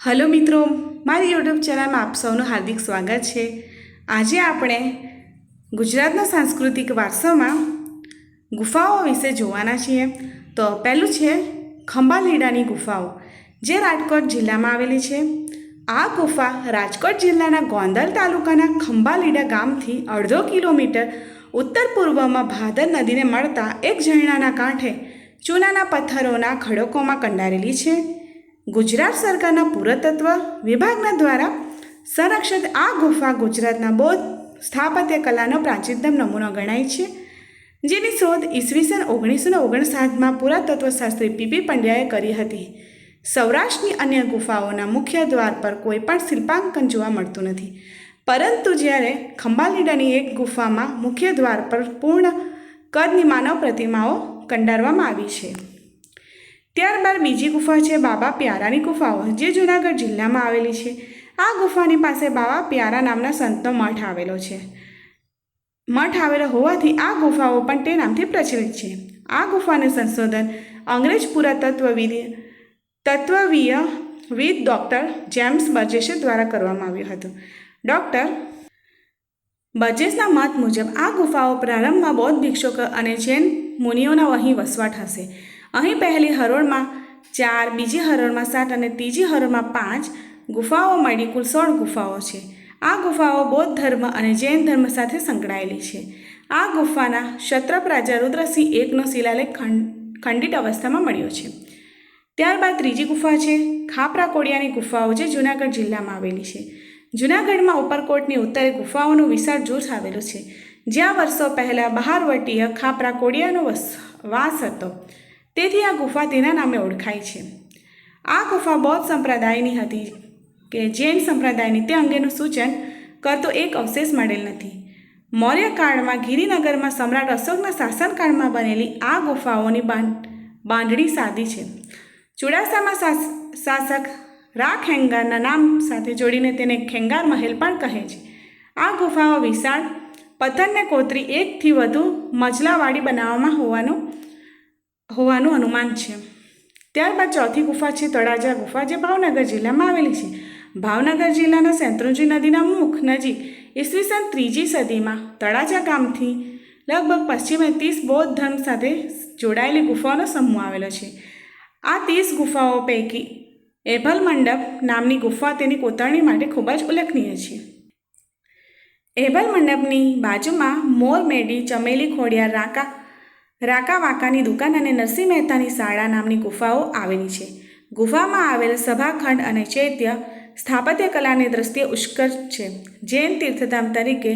Hello મિત્રો, મારી YouTube ચેનલમાં આપ સૌનું હાર્દિક સ્વાગત છે. આજે આપણે ગુજરાતના સાંસ્કૃતિક વારસામાં ગુફાઓ વિશે જોવાના છીએ. તો પહેલું છે ખંભાલીડાની ગુફાઓ, જે રાજકોટ જિલ્લામાં આવેલી છે. આ ગુફા રાજકોટ જિલ્લાના ગોંડલ તાલુકાના ખંભાલીડા ગામથી અડધો કિલોમીટર ઉત્તર પૂર્વમાં ભાદર નદીને મળતા એક ઝરણાના કાંઠે ચૂનાના પથ્થરોના ખડકોમાં કંડારેલી છે. ગુજરાત સરકારના પુરાતત્વ વિભાગના દ્વારા સંરક્ષિત આ ગુફા ગુજરાતના બૌદ્ધ સ્થાપત્ય કલાનો પ્રાચીનતમ નમૂનો ગણાય છે, જેની શોધ ઈસવીસન ઓગણીસો ઓગણસાઠમાં પુરાતત્વશાસ્ત્રી પીપી પંડ્યાએ કરી હતી. સૌરાષ્ટ્રની અન્ય ગુફાઓના મુખ્ય દ્વાર પર કોઈ પણ શિલ્પાંકન જોવા મળતું નથી. પરંતુ જ્યારે ખંભાલીડાની એક ગુફામાં મુખ્ય દ્વાર પર પૂર્ણ કદની માનવ પ્રતિમાઓ કંડારવામાં આવી છે. ત્યારબાદ બીજી ગુફા છે બાબા પ્યારાની ગુફાઓ, જે જૂનાગઢ જિલ્લામાં આવેલી છે. આ ગુફાની પાસે બાબા પ્યારા નામના સંતનો મઠ આવેલો છે. મઠ આવેલો હોવાથી આ ગુફાઓ પણ તે નામથી પ્રચલિત છે. આ ગુફાનું સંશોધન અંગ્રેજ પુરાતત્વવિદ, તત્વવીય વિદ ડૉક્ટર જેમ્સ બર્જેસ દ્વારા કરવામાં આવ્યું હતું. ડૉક્ટર બર્જેસના મત મુજબ આ ગુફાઓ પ્રારંભમાં બૌદ્ધ ભિક્ષુક અને જૈન મુનિઓના અહીં વસવાટ હશે. અહીં પહેલી હરોળમાં ચાર, બીજી હરોળમાં સાત અને ત્રીજી હરોળમાં પાંચ ગુફાઓ મળી. કુલ સોળ ગુફાઓ છે. આ ગુફાઓ બૌદ્ધ ધર્મ અને જૈન ધર્મ સાથે સંકળાયેલી છે. આ ગુફાના ક્ષત્રપ રાજા રુદ્રસિંહ એકનો શિલાલેખ ખંડ ખંડિત અવસ્થામાં મળ્યો છે. ત્યારબાદ ત્રીજી ગુફા છે. ખાપરા કોડિયાની ગુફાઓ જે જૂનાગઢ જિલ્લામાં આવેલી છે. જૂનાગઢમાં ઉપરકોટની ઉત્તરે ગુફાઓનું વિશાળ જૂથ આવેલું છે. જ્યાં વર્ષો પહેલાં બહારવટીય ખાપરા કોડિયાનો વસ, વાસ હતો. તેથી આ ગુફા તેના નામે ઓળખાય છે. આ ગુફા બૌદ્ધ સંપ્રદાયની હતી કે જૈન સંપ્રદાયની તે અંગેનું સૂચન કરતો એક અવશેષ મળેલ નથી. મૌર્ય કાળમાં ગિરિનગરમાં સમ્રાટ અશોકના શાસનકાળમાં બનેલી આ ગુફાઓની બાંધ, બાંધણી સાદી છે. ચુડાસામાં શાસક રા ખેંગારના નામ સાથે જોડીને તેને ખેંગાર મહેલ પણ કહે છે. આ ગુફાઓ વિશાળ, પથ્થરને કોતરી એકથી વધુ મજલાવાળી બનાવવામાં હોવાનું હોવાનું અનુમાન છે. ત્યારબાદ ચોથી ગુફા છે, તળાજા ગુફા, જે ભાવનગર જિલ્લામાં આવેલી છે. ભાવનગર જિલ્લાના શેત્રુંજી નદીના મુખ નજીક ઈસવીસન ત્રીજી સદીમાં તળાજા ગામથી લગભગ પશ્ચિમે ત્રીસ બૌદ્ધ ધર્મ સાથે જોડાયેલી ગુફાઓનો સમૂહ આવેલો છે. આ ત્રીસ ગુફાઓ પૈકી એભલ મંડપ નામની ગુફા તેની કોતરણી માટે ખૂબ જ ઉલ્લેખનીય છે. એભલ મંડપની બાજુમાં મોર મેડી ચમેલી ખોડિયાર રાકા રાકા વાકાની દુકાન અને નરસિંહ મહેતાની શાળા નામની ગુફાઓ આવેલી છે. ગુફામાં આવેલ સભાખંડ અને ચૈત્ય સ્થાપત્ય કલાની દ્રષ્ટિએ ઉષ્કર્ષ છે. જૈન તીર્થધામ તરીકે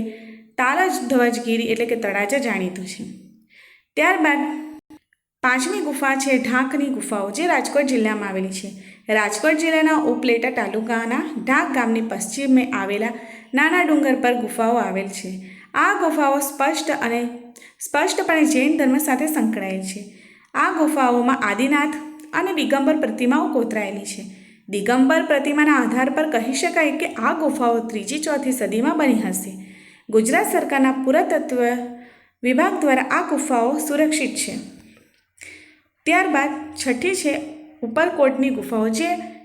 તારજ ધ્વજગીરી એટલે કે તળાજા જાણીતું છે. ત્યારબાદ પાંચમી ગુફા છે ઢાંકની ગુફાઓ જે રાજકોટ જિલ્લામાં આવેલી છે. રાજકોટ જિલ્લાના ઉપલેટા તાલુકાના ઢાંક ગામની પશ્ચિમે આવેલા નાના ડુંગર પર ગુફાઓ આવેલ છે. આ ગુફાઓ સ્પષ્ટ અને સ્પષ્ટપણે જૈન ધર્મ સાથે સંકળાયેલ છે. આ ગુફાઓમાં આદિનાથ અને દિગંબર પ્રતિમાઓ કોતરાયેલી છે. દિગંબર પ્રતિમાના આધાર પર કહી શકાય કે આ ગુફાઓ ત્રીજી ચોથી સદીમાં બની હશે. ગુજરાત સરકારના પુરાતત્વ વિભાગ દ્વારા આ ગુફાઓ સુરક્ષિત છે. ત્યારબાદ છઠ્ઠી છે ઉપરકોટની ગુફાઓ જે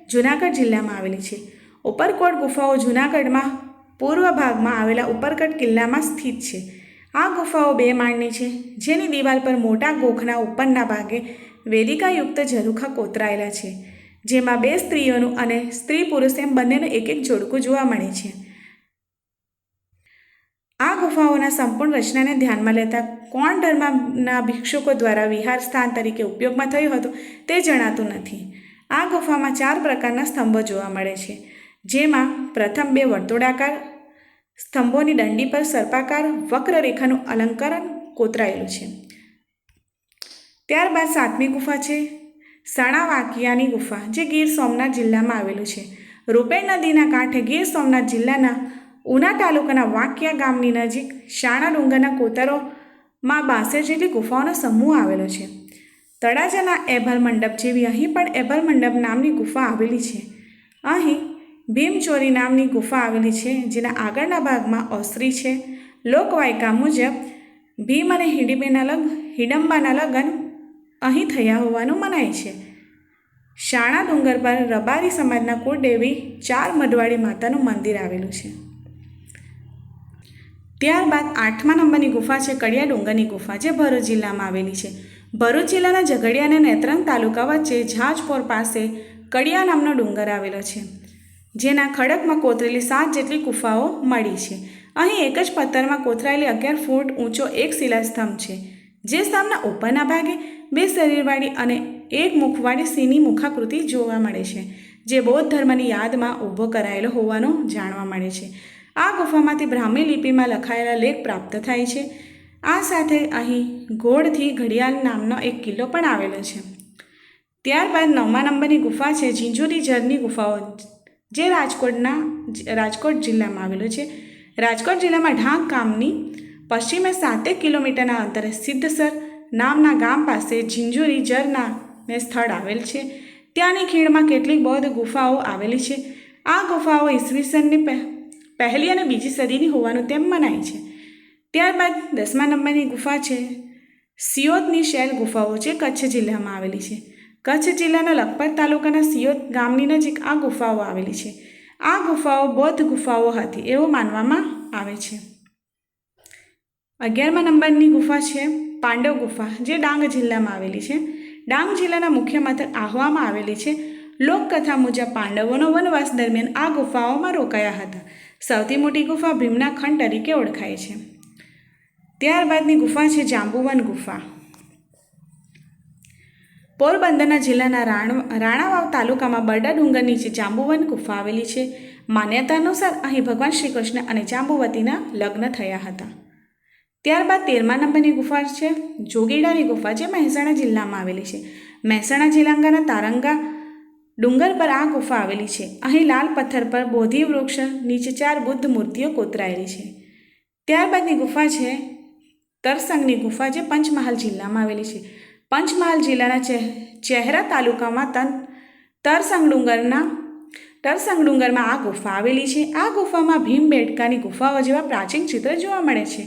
જૂનાગઢ જિલ્લામાં આવેલી છે. ઉપરકોટ ગુફાઓ જૂનાગઢમાં પૂર્વ ભાગમાં આવેલા ઉપરકટ કિલ્લામાં સ્થિત છે. આ ગુફાઓ બે માળની છે, જેની દિવાલ પર મોટા ગોખના ઉપરના ભાગે વેદિકાયુક્ત ઝરૂખા કોતરાયેલા છે, જેમાં બે સ્ત્રીઓનું અને સ્ત્રી પુરુષ એમ બંનેનું એક એક જોડકું જોવા મળે છે. આ ગુફાઓના સંપૂર્ણ રચનાને ધ્યાનમાં લેતા કોણ ધર્મના ભિક્ષુકો દ્વારા વિહાર સ્થાન તરીકે ઉપયોગમાં થયું હતું તે જણાતું નથી. આ ગુફામાં ચાર પ્રકારના સ્તંભો જોવા મળે છે. જેમાં પ્રથમ બે વર્તુળાકાર સ્તંભોની દંડી પર સર્પાકાર વક્રરેખાનું અલંકરણ કોતરાયેલું છે. ત્યારબાદ સાતમી ગુફા છે. સણાવાકિયાની ગુફા, જે ગીર સોમનાથ જિલ્લામાં આવેલું છે. રૂપેણ નદીના કાંઠે ગીર સોમનાથ જિલ્લાના ઉના તાલુકાના વાંકિયા ગામની નજીક શાણા ડુંગરના કોતરોમાં બાસેર જેટલી ગુફાઓનો સમૂહ આવેલો છે. તળાજાના એભલ મંડપ જેવી અહીં પણ એભલ મંડપ નામની ગુફા આવેલી છે. અહીં ભીમચોરી નામની ગુફા આવેલી છે, જેના આગળના ભાગમાં ઓસરી છે. લોકવાયકા મુજબ, ભીમ અને હિડીબેના લગ હિડમ્બાના લગ્ન અહીં થયા હોવાનું મનાય છે. શાણા ડુંગર પર રબારી સમાજના કુળદેવી ચાર મઢવાડી માતાનું મંદિર આવેલું છે. ત્યારબાદ આઠમા નંબરની ગુફા છે, કડિયા ડુંગરની ગુફા, જે ભરૂચ જિલ્લામાં આવેલી છે. ભરૂચ જિલ્લાના ઝઘડિયા અને નેત્રંગ તાલુકા વચ્ચે ઝાજપોર પાસે કડિયા નામનો ડુંગર આવેલો છે. જેના ખડકમાં કોતરેલી સાત જેટલી ગુફાઓ મળી છે. અહીં એક જ પથ્થરમાં કોતરાયેલી અગિયાર ફૂટ ઊંચો એક શિલાસ્તંભ છે, જે સ્તંભના ઉપરના ભાગે બે શરીરવાળી અને એક મુખવાળી સિંહની મુખાકૃતિ જોવા મળે છે, જે બૌદ્ધ ધર્મની યાદમાં ઊભો કરાયેલો હોવાનું જાણવા મળે છે. આ ગુફામાંથી બ્રાહ્મી લિપિમાં લખાયેલા લેખ પ્રાપ્ત થાય છે. આ સાથે અહીં ગોળથી ઘડિયાળ નામનો એક કિલ્લો પણ આવેલો છે. ત્યારબાદ નવમા નંબરની ગુફા છે ઝીંઝુરી ઝરની ગુફાઓ જે રાજકોટના રાજકોટ જિલ્લામાં આવેલો છે. રાજકોટ જિલ્લામાં ઢાંક ગામની પશ્ચિમે સાતેક કિલોમીટરના અંતરે સિદ્ધસર નામના ગામ પાસે ઝીંઝુરી ઝરનાને સ્થળ આવેલ છે. ત્યાંની ખીણમાં કેટલીક બૌદ્ધ ગુફાઓ આવેલી છે. આ ગુફાઓ ઈસવીસનની પહે પહેલી અને બીજી સદીની હોવાનું તેમ મનાય છે. ત્યારબાદ દસમા નંબરની ગુફા છે. સિયોતની શૈલ ગુફાઓ છે કચ્છ જિલ્લામાં આવેલી છે. કચ્છ જિલ્લાના લખપત તાલુકાના સિયોત ગામની નજીક આ ગુફાઓ આવેલી છે. આ ગુફાઓ બૌદ્ધ ગુફાઓ હતી એવું માનવામાં આવે છે. અગિયારમા નંબરની ગુફા છે પાંડવ ગુફા, જે ડાંગ જિલ્લામાં આવેલી છે. ડાંગ જિલ્લાના મુખ્ય મથક આહવામાં આવેલી છે. લોકકથા મુજબ પાંડવોનો વનવાસ દરમિયાન આ ગુફાઓમાં રોકાયા હતા. સૌથી મોટી ગુફા ભીમના ખંડ તરીકે ઓળખાય છે. ત્યારબાદની ગુફા છે જાંબુવન ગુફા. પોરબંદરના જિલ્લાના રાણ, રાણાવાવ તાલુકામાં બરડા ડુંગર નીચે જાંબુવન ગુફા આવેલી છે. માન્યતા અનુસાર અહીં ભગવાન શ્રી કૃષ્ણ અને જાંબુવતીના લગ્ન થયા હતા. ત્યારબાદ તેરમા નંબરની ગુફા છે. જોગીડાની ગુફા જે મહેસાણા જિલ્લામાં આવેલી છે. મહેસાણા જિલ્લાના તારંગા ડુંગર પર આ ગુફા આવેલી છે. અહીં લાલ પથ્થર પર બોધિ વૃક્ષ, નીચે ચાર બુદ્ધ મૂર્તિઓ કોતરાયેલી છે. ત્યારબાદની ગુફા છે. તરસંગની ગુફા જે પંચમહાલ જિલ્લામાં આવેલી છે. પંચમહાલ જિલ્લાના ચહેરા તાલુકામાં તન તરસંગ ડુંગરના તરસંગ ડુંગરમાં આ ગુફા આવેલી છે. આ ગુફામાં ભીમ બેડકાની ગુફાઓ જેવા પ્રાચીન ચિત્ર જોવા મળે છે.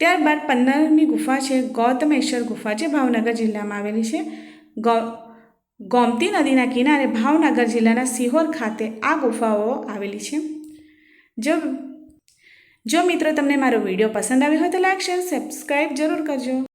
ત્યારબાદ પંદરમી ગુફા છે. ગૌતમેશ્વર ગુફા જે ભાવનગર જિલ્લામાં આવેલી છે. ગૌ, ગોમતી નદીના કિનારે ભાવનગર જિલ્લાના સિહોર ખાતે આ ગુફાઓ આવેલી છે. જો જો મિત્રો તમને મારો વીડિયો પસંદ આવ્યો હોય તો લાઈક, શેર સબસ્ક્રાઈબ જરૂર કરજો.